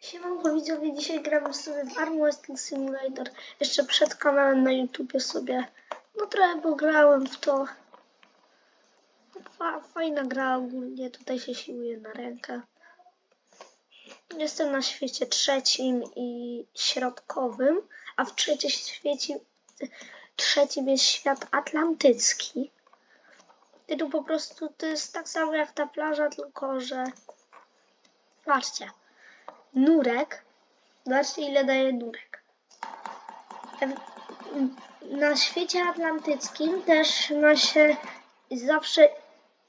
Siemanko widzowie, dzisiaj gramy sobie w Arm Wrestling Simulator. Jeszcze przed kanałem na YouTubie sobie, no trochę pograłem w to. Fa, fajna gra ogólnie, tutaj się siłuje na rękę. Jestem na świecie trzecim i środkowym, a w trzecim świecie, trzecim jest świat atlantycki. I tu po prostu to jest tak samo jak ta plaża, tylko że patrzcie nurek. Zobaczcie, ile daje nurek. Na świecie atlantyckim też ma się zawsze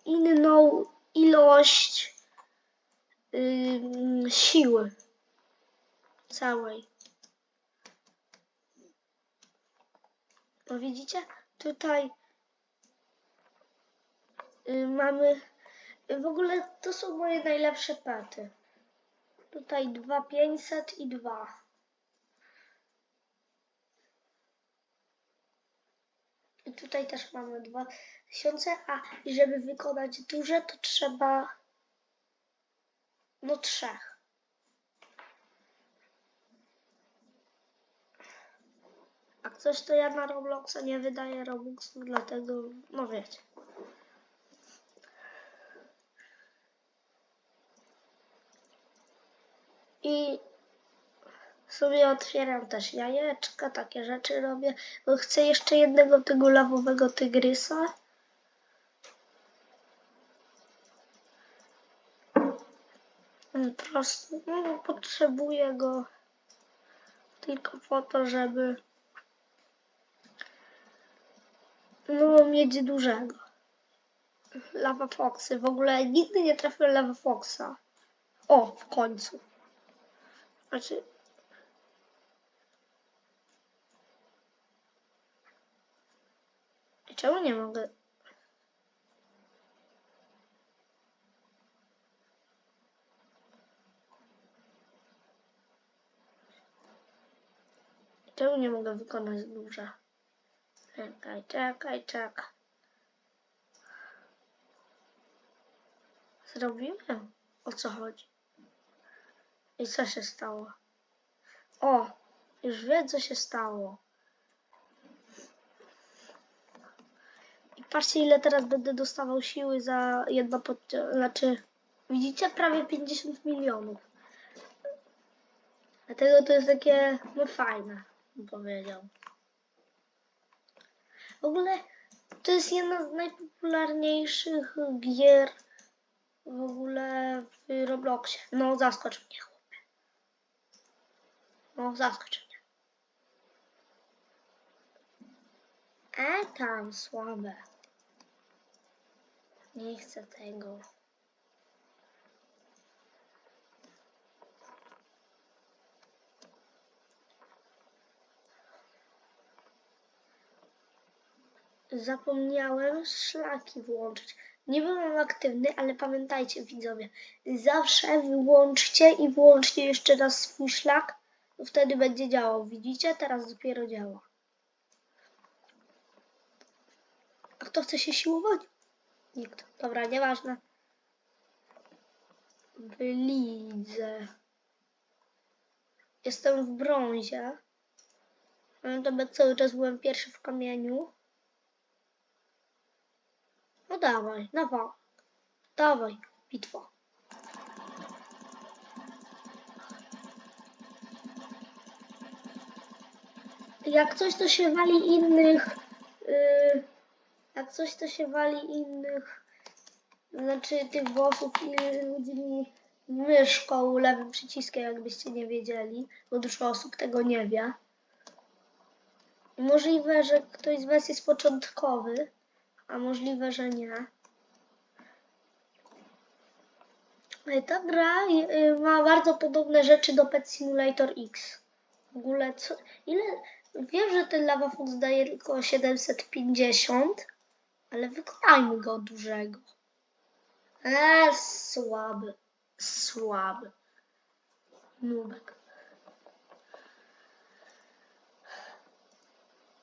inną ilość ym, siły całej. No widzicie? Tutaj y, mamy. W ogóle to są moje najlepsze pety. Tutaj 2500 i 2. I tutaj też mamy 2000, a żeby wykonać duże, to trzeba no trzech. A coś to ja na Robloxa nie wydaję Robuxów, dlatego no wiecie. I sobie otwieram też jajeczka, takie rzeczy robię. Bo chcę jeszcze jednego tego lawowego tygrysa. Po prostu no, potrzebuję go tylko po to, żeby no, mieć dużego. Lava Foxy. W ogóle nigdy nie trafiłem Lava Foxa. O, w końcu. Znaczy. Czemu nie mogę? Czemu nie mogę wykonać duża? Czekaj, czekaj, czekaj. Zrobiłem? O co chodzi? I co się stało? O, już wiem, co się stało. I patrzcie, ile teraz będę dostawał siły za jedno podciąg... Znaczy, widzicie? Prawie 50 milionów. Dlatego to jest takie, no fajne, bym powiedział. W ogóle to jest jedna z najpopularniejszych gier w ogóle w Robloxie. No, zaskocz mnie, chłopie. No, zaskocz mnie. E, tam, słabe. Nie chcę tego. Zapomniałem szlaki włączyć. Nie byłem aktywny, ale pamiętajcie widzowie, zawsze wyłączcie i włączcie jeszcze raz swój szlak, wtedy będzie działał. Widzicie? Teraz dopiero działa. A kto chce się siłować? Nikt. Dobra, nieważne. W lidze. Jestem w brązie. Pamiętam, jak cały czas byłem pierwszy w kamieniu. No dawaj, dawaj. Dawaj, bitwa. Jak coś to się wali innych. Yy, jak coś to się wali innych. Znaczy tych bossów i ludzi myszką, lewym przyciskiem, jakbyście nie wiedzieli, bo dużo osób tego nie wie. Możliwe, że ktoś z Was jest początkowy, a możliwe, że nie. Ta gra y, ma bardzo podobne rzeczy do Pet Simulator X. W ogóle co, ile, wiem, że ten Lava Fox daje tylko 750, ale wykonajmy go dużego. Eee, słaby, słaby. Nubek.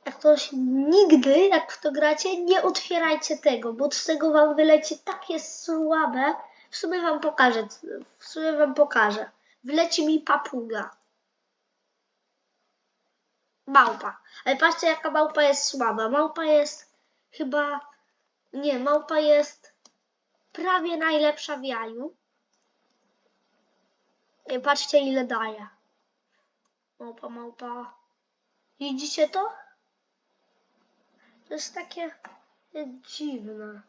Jak ktoś nigdy, jak w to gracie, nie otwierajcie tego, bo z tego wam wyleci takie słabe. W sumie wam pokażę, w sumie wam pokażę. wleci mi papuga. Małpa. Ale patrzcie, jaka małpa jest słaba. Małpa jest chyba... Nie, małpa jest prawie najlepsza w jaju. I patrzcie, ile daje. Małpa, małpa. Widzicie to? To jest takie dziwne.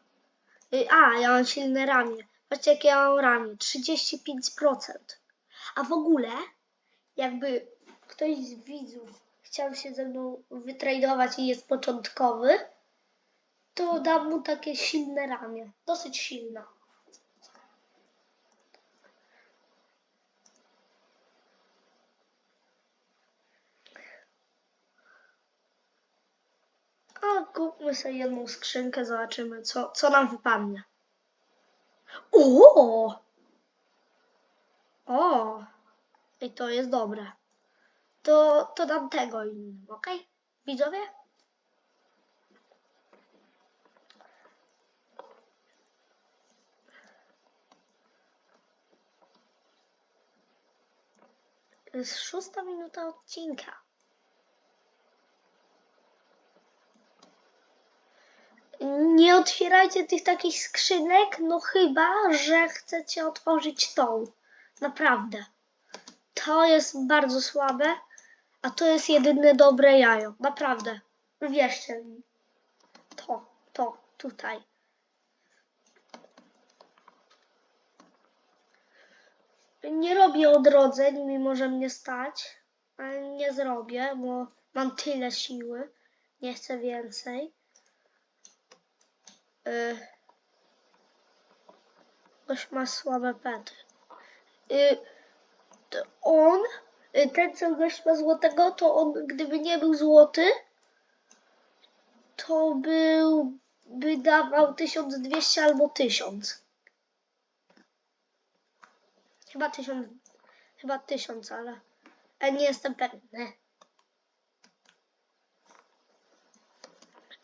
Y, A, ja mam silne ramię. Patrzcie, jakie ja mam ramię. 35%. A w ogóle, jakby ktoś z widzów chciał się ze mną wytradować i jest początkowy, to dam mu takie silne ramię. Dosyć silne. A kupmy sobie jedną skrzynkę, zobaczymy, co, co nam wypadnie. O! O! I to jest dobre. To, to dam tego innym, ok? Widzowie? To jest szósta minuta odcinka. Nie otwierajcie tych takich skrzynek, no chyba, że chcecie otworzyć tą. Naprawdę. To jest bardzo słabe, a to jest jedyne dobre jajo. Naprawdę. Wierzcie mi. To, to, tutaj. Nie robię odrodzeń, mimo że mnie stać. Ale nie zrobię, bo mam tyle siły. Nie chcę więcej. Y, Ktoś ma słabe pety. Y, on, ten co gość ma złotego, to on gdyby nie był złoty, to był, by dawał 1200 albo 1000. Chyba 1000, chyba 1000, ale, ale nie jestem pewny.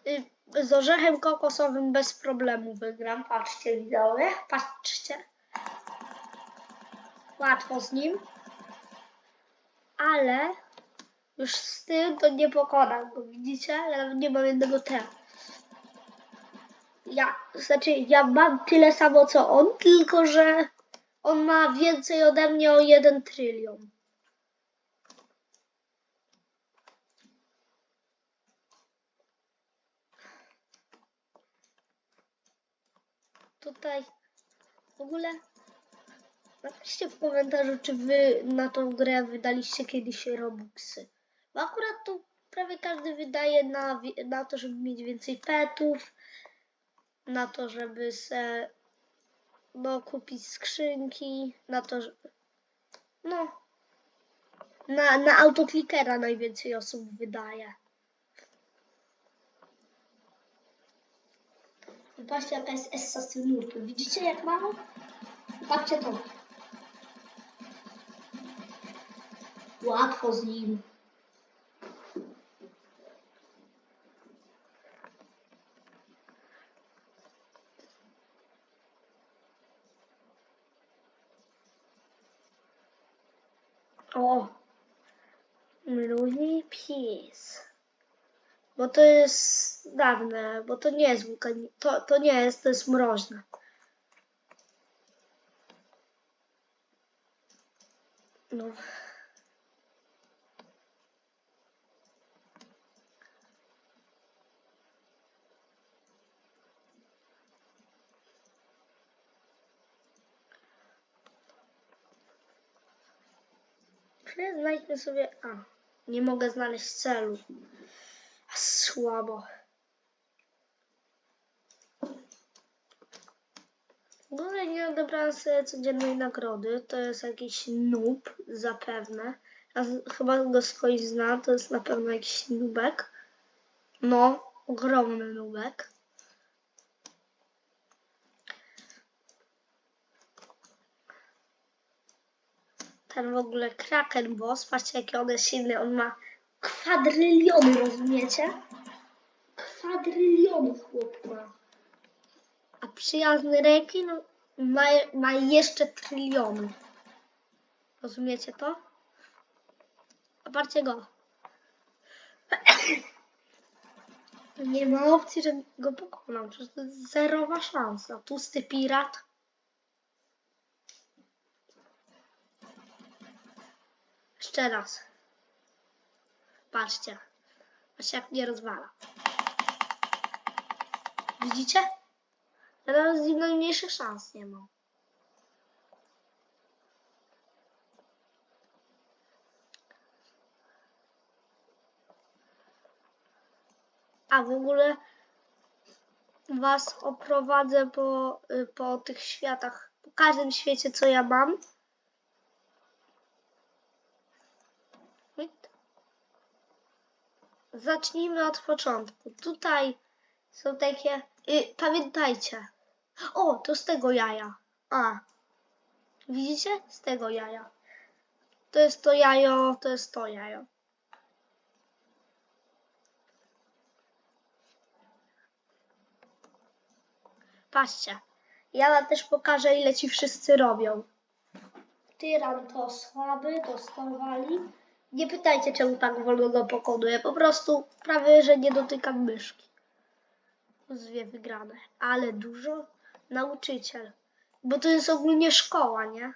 Y, z orzechem kokosowym bez problemu wygram. Patrzcie widzowie, patrzcie. Łatwo z nim. Ale już z tym to nie pokonam go, widzicie? Ja nawet nie mam jednego T. Ja, znaczy ja mam tyle samo co on, tylko że on ma więcej ode mnie o 1 trylion. Tutaj w ogóle napiszcie w komentarzu, czy wy na tą grę wydaliście kiedyś Robuxy. Bo akurat tu prawie każdy wydaje na, na to, żeby mieć więcej petów, na to, żeby se no, kupić skrzynki, na to, że no na, na autoklikera najwięcej osób wydaje. Patrzcie jaka jest essa z. Widzicie jak mało? Patrzcie to. Łatwo z nim. O! Mróźny pies. Bo to jest dawne, bo to nie jest wulkani... To, to nie jest, to jest mroźne. No. Znajdźmy sobie... A, nie mogę znaleźć celu. Słabo. W ogóle nie odebrałem sobie codziennej nagrody. To jest jakiś noob, zapewne. Ja chyba go skądś zna, to jest na pewno jakiś nubek. No, ogromny nubek. Ten w ogóle Kraken Boss, patrzcie jaki on jest silny, on ma kwadryliony, rozumiecie? Kwadryliony chłop ma. A przyjazny rekin ma, ma jeszcze tryliony. Rozumiecie to? Oparcie go. Nie ma opcji, że go pokonam. To jest zerowa szansa. Tłusty pirat. Jeszcze raz. Patrzcie. Patrzcie jak mnie rozwala. Widzicie? Nawet z najmniejszych szans nie mam. A w ogóle was oprowadzę po, y, po tych światach, po każdym świecie, co ja mam. Zacznijmy od początku. Tutaj są takie. Y, pamiętajcie. O, to z tego jaja. A. Widzicie? Z tego jaja. To jest to jajo, to jest to jajo. Patrzcie. Ja wam też pokażę, ile ci wszyscy robią. Tyran to słaby, dostawali. Nie pytajcie, czemu tak wolno go pokonuje. Po prostu prawie, że nie dotykam myszki. Dwie wygrane. Ale dużo. Nauczyciel. Bo to jest ogólnie szkoła, nie?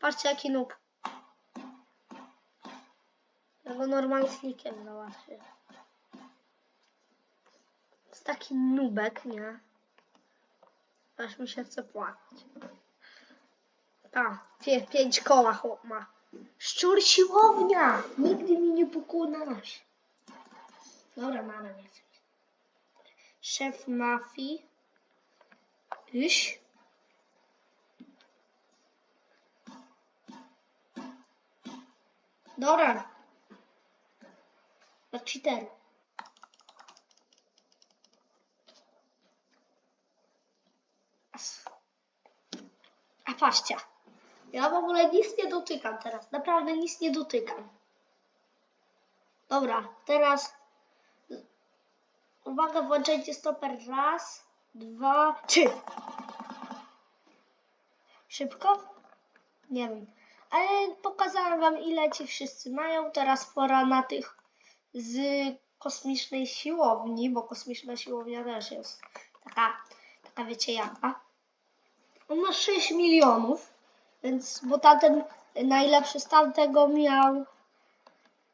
Patrzcie, jaki noob. Ja go normalnikiem załatwię. jest taki nubek, nie? Aż mi się chce płakać. Ta, pięć koła chłop ma. Szczur siłownia! Nigdy mi nie pokonasz. Dobra, mamy mnie. Szef mafii. Iś. Dobra. Na cheater. A patrzcie. Ja w ogóle nic nie dotykam teraz. Naprawdę nic nie dotykam. Dobra, teraz uwaga, włączajcie stoper. Raz, dwa, trzy. Szybko? Nie wiem. Ale pokazałam wam ile ci wszyscy mają. Teraz pora na tych z kosmicznej siłowni, bo kosmiczna siłownia też jest taka, taka wiecie jaka. On ma 6 milionów, więc bo tamten najlepszy z tamtego miał,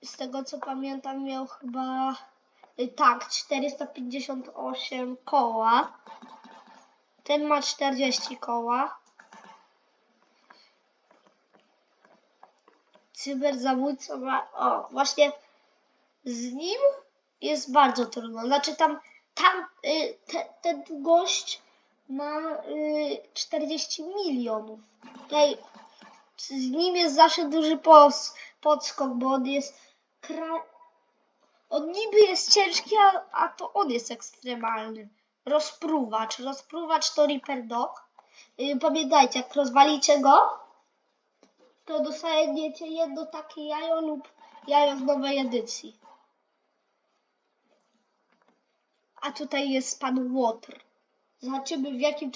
z tego co pamiętam, miał chyba y, tak 458 koła. Ten ma 40 koła. Cyberzabójca ma. O, właśnie z nim jest bardzo trudno. Znaczy tam, tam y, te, ten gość ma y, 40 milionów. Tutaj z nim jest zawsze duży pos, podskok, bo on jest kra... On niby jest ciężki, a, a to on jest ekstremalny. Rozpruwacz. Rozpruwacz to Reaper Dog. Y, pamiętajcie, jak rozwalicie go, to dostaniecie jedno takie jajo lub jajo z nowej edycji. A tutaj jest pan Water. Zobaczymy w jakim